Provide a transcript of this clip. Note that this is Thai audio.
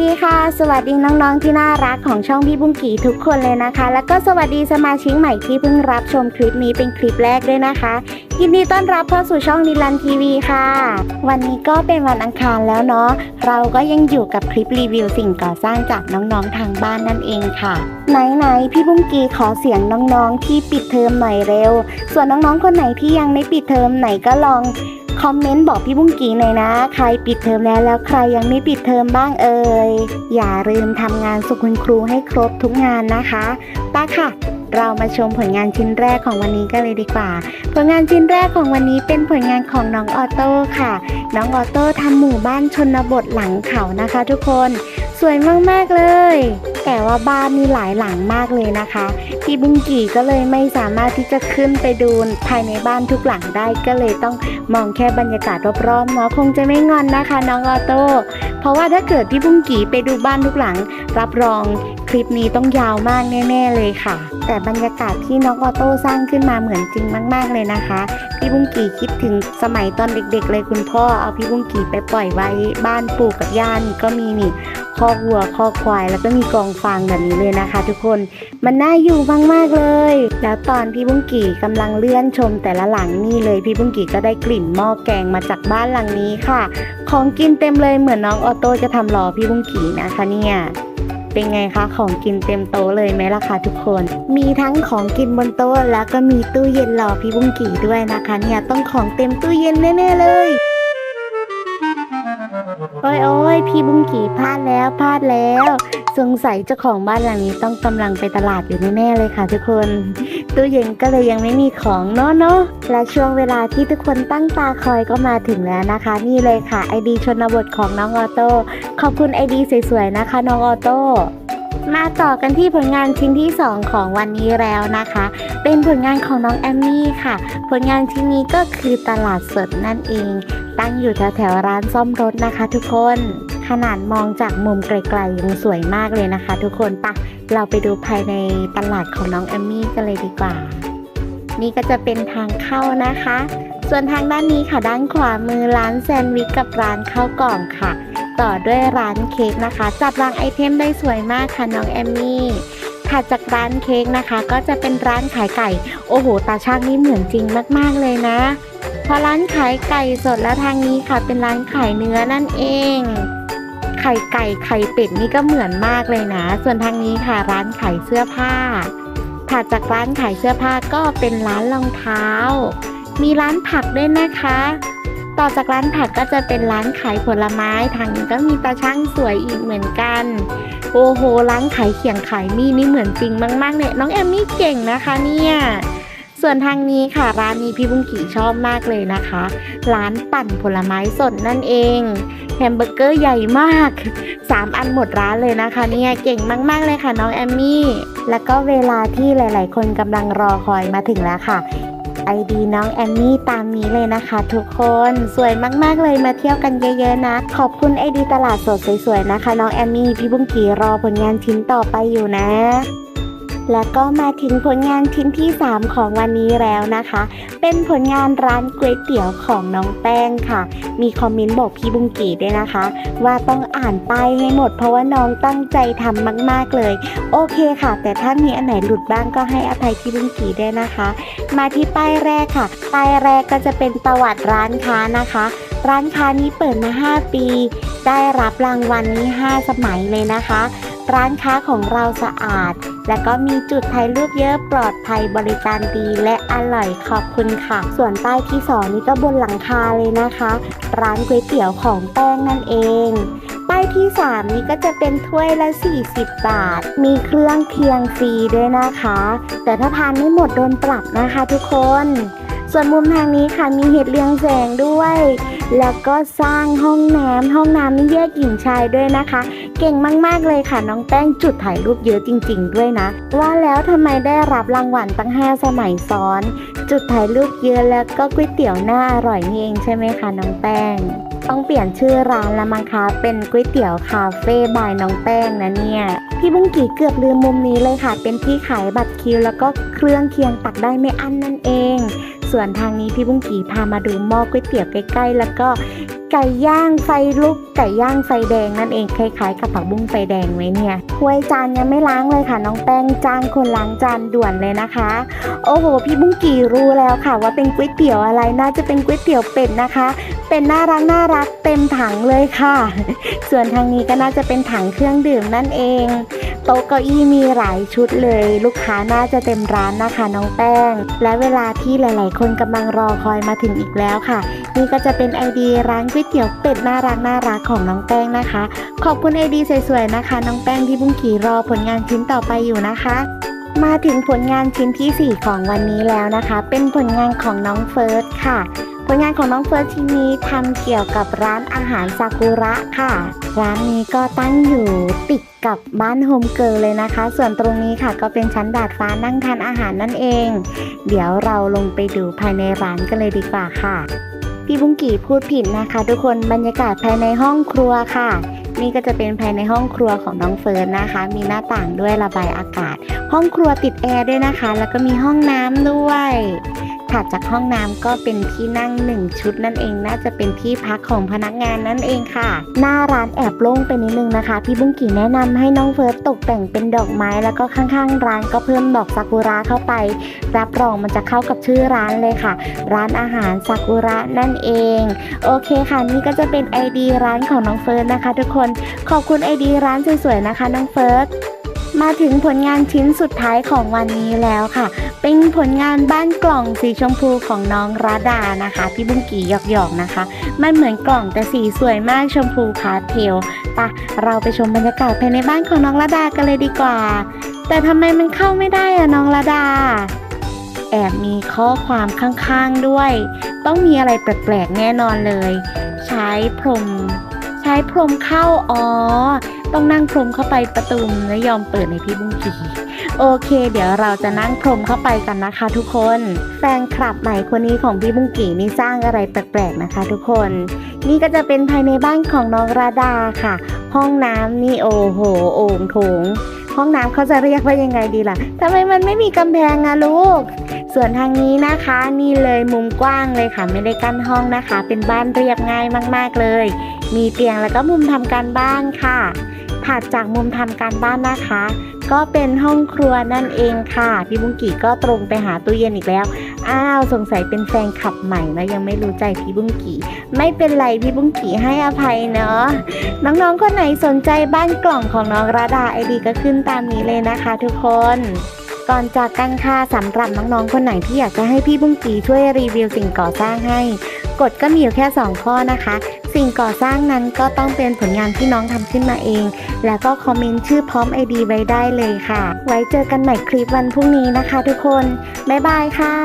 ดีค่ะ สวัสดีน้องๆที่น่ารักของช่องพี่บุ้งกีทุกคนเลยนะคะ แล้วก็สวัสดีสมาชิกใหม่ที่เพิ่งรับชมคลิปนี้เป็นคลิปแรกด้วยนะคะ ยินดีต้อนรับเข้าสู่ช่องนิลันทีวีค่ะ วันนี้ก็เป็นวันอังคารแล้วเนาะเราก็ยังอยู่กับคลิปรีวิวสิ่งก่อสร้างจากน้องๆทางบ้านนั่นเองค่ะ ไหนๆพี่บุ้งกีขอเสียงน้องๆที่ปิดเทอมหน่อยเร็ว ส่วนน้องๆคนไหนที่ยังไม่ปิดเทอมไหนก็ลอง คอมเมนต์บอกพี่บุ้งกีหน่อยนะ ใครปิดเทอมแล้วแล้วใครยังไม่ปิดเทอมบ้างเอ่ย อย่าลืมทำงานสุขคุณครูให้ครบทุกงานนะคะป้าค่ะ เรามาชมผลงานชิ้นแรกของวันนี้กันเลยดีกว่า ผลงานชิ้นแรกของวันนี้เป็นผลงานของน้องออโต้ค่ะ น้องออโต้ทำหมู่บ้านชนบทหลังเขานะคะ ทุกคน สวยมากๆเลย แต่ว่าบ้านมีหลายหลังมากเลยนะคะ พี่บุ้งกีก็เลยไม่สามารถที่จะขึ้นไปดูภายในบ้านทุกหลังได้ก็เลยต้องมองแค่บรรยากาศรอบๆเนาะคงจะไม่งอนนะคะ น้องออโต้เพราะว่าถ้าเกิดพี่บุ้งกีไปดูบ้านทุกหลัง รับรองคลิปนี้ต้องยาวมากแน่ๆเลยค่ะ แต่บรรยากาศที่น้องออโต้สร้างขึ้นมาเหมือนจริงมาก ๆเลยนะคะพี่บุ้งกีคิดถึงสมัยตอนเด็ก ๆ เลยคุณพ่อเอาพี่บุ้งกีไปปล่อยไว้บ้านปู่กับย่านก็มีนี่ คอกวัวคอกควาย แล้วก็มีกองฟางแบบนี้เลยนะคะ ทุกคนมันน่าอยู่มากๆเลย แล้วตอนพี่บุ้งกี่กำลังเลื่อนชมแต่ละหลังนี่เลยพี่บุ้งกี่ก็ได้กลิ่นหม้อแกงมาจากบ้านหลังนี้ค่ะ ของกินเต็มเลยเหมือนน้องออโต้จะทำรอพี่บุ้งกี่นะคะเนี่ยเป็นไงคะของกินเต็มโต๊ะเลยไหมล่ะคะทุกคน มีทั้งของกินบนโต๊ะแล้วก็มีตู้เย็นรอพี่บุ้งกี่ด้วยนะคะ เนี่ยต้องของเต็มตู้เย็นแน่ๆเลย โอ้ยโอ้ยพี่บุ้งกี่พลาดแล้วพลาดแล้ว สงสัยเจ้าของบ้านหลังนี้ต้องกำลังไปตลาดอยู่แน่ๆเลยค่ะทุกคน ตู้เย็นก็เลยยังไม่มีของเนาะเนาะและช่วงเวลาที่ทุกคนตั้งตาคอยก็มาถึงแล้วนะคะ นี่เลยค่ะไอดีชนบทของน้องออโต้ขอบคุณไอดีสวยๆนะคะ น้องออโต้ มาต่อกันที่ผลงานชิ้นที่ 2 ของวันนี้แล้วนะคะ เป็นผลงานของน้องแอมมี่ค่ะ ผลงานชิ้นนี้ก็คือตลาดสดนั่นเอง ตั้งอยู่แถวๆร้านซ่อมรถนะคะ ทุกคน ขนาดมองจากมุมไกลๆยังสวยมากเลยนะคะ ทุกคนปะเราไปดูภายในตลาดของน้องแอมมี่กันเลยดีกว่า นี่ก็จะเป็นทางเข้านะคะ ส่วนทางด้านนี้ค่ะด้านขวามือร้านแซนด์วิชกับร้านข้าวกล่องค่ะ ต่อด้วยร้านเค้กนะคะ จัดวางไอเทมได้สวยมากค่ะน้องแอมมี่ถัดจากร้านเค้กนะคะ ก็จะเป็นร้านขายไก่ โอ้โห ตาช่างนี่เหมือนจริงมากๆเลยนะพอร้านขายไก่สดแล้วทางนี้ค่ะ เป็นร้านขายเนื้อนั่นเอง ไข่ไก่ไข่เป็ดนี่ก็เหมือนมากเลยนะ ส่วนทางนี้ค่ะร้านขายเสื้อผ้าถัดจากร้านขายเสื้อผ้าก็เป็นร้านรองเท้า มีร้านผักด้วยนะคะ ต่อจากร้านผักก็จะเป็นร้านขายผลไม้ทางนี้ก็มีตาช่างสวยอีกเหมือนกัน โอ้โห ร้านขายเขียงขายมีดนี่เหมือนจริงมากๆเนี่ยน้องแอมมี่เก่งนะคะเนี่ยส่วนทางนี้ค่ะร้านนี้พี่บุ้งกี่ชอบมากเลยนะคะ ร้านปั่นผลไม้สดนั่นเองแฮมเบอร์เกอร์ใหญ่มาก 3 อันหมดร้านเลยนะคะเนี่ยเก่งมาก ๆ เลยค่ะน้องแอมมี่ แล้วก็เวลาที่หลาย ๆ คนกำลังรอคอยมาถึงแล้วค่ะ ไอดีน้องแอมมี่ตามนี้เลยนะคะทุกคนสวยมากๆเลยมาเที่ยวกันเยอะๆนะ ขอบคุณไอดีตลาดสดสวยๆนะคะ น้องแอมมี่พี่บุ้งกี่รอผลงานชิ้นต่อไปอยู่นะ และก็มาถึงผลงานชิ้นที่ 3 ของวันนี้แล้วนะคะ เป็นผลงานร้านก๋วยเตี๋ยวของน้องแป้งค่ะ มีคอมเมนต์บอกพี่บุงกีด้วยนะคะ ว่าต้องอ่านป้ายให้หมดเพราะว่าน้องตั้งใจทำมาก ๆเลย โอเคค่ะ แต่ถ้ามีอันไหนหลุดบ้างก็ให้อภัยพี่บุงกีด้วยนะคะ มาที่ป้ายแรกค่ะ ป้ายแรกก็จะเป็นประวัติร้านค้านะคะ ร้านค้านี้เปิดมา 5 ปี ได้รับรางวัลนี้ 5 สมัยเลยนะคะ ร้านค้าของเราสะอาด และก็มีจุดถ่ายรูปเยอะปลอดภัยบริการดีและอร่อยขอบคุณค่ะ ส่วนป้ายที่สองนี่ก็บนหลังคาเลยนะคะ ร้านก๋วยเตี๋ยวของแป้งนั่นเองป้ายที่ 3 นี่ก็จะเป็นถ้วยละ 40 บาท มีเครื่องเคียงฟรีด้วยนะคะ แต่ถ้าทานไม่หมดโดนปรับนะคะทุกคน ส่วนมุมทางนี้ค่ะมีเห็ดเรืองแสงด้วย แล้วก็สร้างห้องน้ำห้องน้ำนี่แยกหญิงชายด้วยนะคะ เก่งมากๆเลยค่ะน้องแป้งจุดถ่ายรูปเยอะจริง ๆ ด้วยนะ ว่าแล้วทำไมได้รับรางวัลตั้ง 5 สมัยซ้อน จุดถ่ายรูปเยอะแล้วก็ก๋วยเตี๋ยวหน้าอร่อยนี่เองใช่ไหมคะน้องแป้ง ต้องเปลี่ยนชื่อร้านละมั้งคะเป็นก๋วยเตี๋ยวคาเฟ่บายน้องแป้งนะเนี่ยพี่บุ้งกี่เกือบลืมมุมนี้เลยค่ะ เป็นที่ขายบัตรคิว แล้วก็เครื่องเคียงตักได้ไม่อั้นนั่นเอง ส่วนทางนี้พี่บุ้งกีพามาดูหม้อก๋วยเตี๋ยวใกล้ๆ แล้วก็ ไก่ย่างไฟลุกไก่ย่างไฟแดงนั่นเองคล้ายๆกับผักบุ้งไฟแดงไหมเนี่ยถ้วยจานยังไม่ล้างเลยค่ะ น้องแป้งจ้างคนล้างจานด่วนเลยนะคะ โอ้โห พี่บุ้งกี่รู้แล้วค่ะ ว่าเป็นก๋วยเตี๋ยวอะไรน่าจะเป็นก๋วยเตี๋ยวเป็ดนะคะ เป็นน่ารักน่ารักเต็มถังเลยค่ะ ส่วนทางนี้ก็น่าจะเป็นถังเครื่องดื่มนั่นเอง โต๊ะเก้าอี้มีหลายชุดเลย ลูกค้าน่าจะเต็มร้านนะคะ น้องแป้ง และเวลาที่หลาย ๆ คนกำลังรอคอยมาถึงอีกแล้วค่ะ นี่ก็จะเป็นไอเดียร้านก๋วยเตี๋ยวเป็ดน่ารักน่ารักของน้องแป้งนะคะ ขอบคุณไอเดียสวยๆนะคะ น้องแป้งที่บุ้งขี่รอผลงานชิ้นต่อไปอยู่นะคะ มาถึงผลงานชิ้นทีสี่ 4 ของวันนี้แล้วนะคะ เป็นผลงานของน้องเฟิร์สค่ะ ผลงานของน้องเฟิร์สชิ้นนี้ทำเกี่ยวกับร้านอาหารซากุระค่ะ ร้านนี้ก็ตั้งอยู่ติดกับบ้านโฮมเกิร์ลเลยนะคะ ส่วนตรงนี้ค่ะก็เป็นชั้นดาดฟ้านั่งทานอาหารนั่นเอง เดี๋ยวเราลงไปดูภายในร้านกันเลยดีกว่าค่ะ พี่บุ้งกี่พูดผิดนะคะ ทุกคนบรรยากาศภายในห้องครัวค่ะ นี่ก็จะเป็นภายในห้องครัวของน้องเฟิร์นนะคะ มีหน้าต่างด้วยระบายอากาศ ห้องครัวติดแอร์ด้วยนะคะ แล้วก็มีห้องน้ำด้วย ถัดจากห้องน้ำก็เป็นที่นั่งหนึ่งชุดนั่นเอง น่าจะเป็นที่พักของพนักงานนั่นเองค่ะ หน้าร้านแอบโล่งไปนิดนึงนะคะ พี่บุ้งกี่แนะนำให้น้องเฟิร์สตกแต่งเป็นดอกไม้ แล้วก็ข้างๆ ร้านก็เพิ่มดอกซากุระเข้าไป รับรองมันจะเข้ากับชื่อร้านเลยค่ะ ร้านอาหารซากุระนั่นเอง โอเคค่ะนี่ก็จะเป็นไอดีร้านของน้องเฟิร์สนะคะ ทุกคนขอบคุณไอดีร้านสวยๆนะคะน้องเฟิร์สมาถึงผลงานชิ้นสุดท้ายของวันนี้แล้วค่ะ เป็นผลงานบ้านกล่องสีชมพูของน้องราดานะคะ พี่บุ้งกี่หยอกๆนะคะ มันเหมือนกล่องแต่สีสวยมากชมพูพาสเทลปะเราไปชมบรรยากาศภายในบ้านของน้องราดากันเลยดีกว่า แต่ทำไมมันเข้าไม่ได้อะน้องราดา แอบมีข้อความข้างๆด้วย ต้องมีอะไรแปลกๆแน่นอนเลย ใช้พรม ใช้พรมเข้าอ๋อต้องนั่งพรมเข้าไปประตูแล้วยอมเปิดในพี่บุ้งกี โอเค เดี๋ยวเราจะนั่งพรมเข้าไปกันนะคะ ทุกคน แฟนคลับใหม่คนนี้ของพี่บุ้งกีนี่สร้างอะไรแปลกๆนะคะ ทุกคน นี่ก็จะเป็นภายในบ้านของน้องราดาค่ะ ห้องน้ำนี่โอ้โหโอ่งโถงห้องน้ำเขาจะเรียกว่ายังไงดีล่ะทำไมมันไม่มีกำแพงอะลูก ส่วนทางนี้นะคะนี่เลยมุมกว้างเลยค่ะ ไม่ได้กั้นห้องนะคะ เป็นบ้านเรียบง่ายมากๆเลย มีเตียงแล้วก็มุมทำการบ้านค่ะ ถัดจากมุมทำการบ้านนะคะ ก็เป็นห้องครัวนั่นเองค่ะ พี่บุ้งกี่ก็ตรงไปหาตู้เย็นอีกแล้ว อ้าวสงสัยเป็นแฟนคลับใหม่แล้วยังไม่รู้ใจพี่บุ้งกี่ไม่เป็นไรพี่บุ้งกี่ให้อภัยเนาะน้องๆคนไหนสนใจบ้านกล่องของน้องราดาไอดีก็ขึ้นตามนี้เลยนะคะทุกคนก่อนจากกันค่ะสำหรับน้องๆคนไหนที่อยากจะให้พี่บุ้งกีช่วยรีวิวสิ่งก่อสร้างให้กฎก็มีอยู่แค่ 2 ข้อนะคะ สิ่งก่อสร้างนั้นก็ต้องเป็นผลงานที่น้องทำขึ้นมาเอง แล้วก็คอมเมนต์ชื่อพร้อม ID ไว้ได้เลยค่ะ ไว้เจอกันใหม่คลิปวันพรุ่งนี้นะคะทุกคน บ๊ายบายค่ะ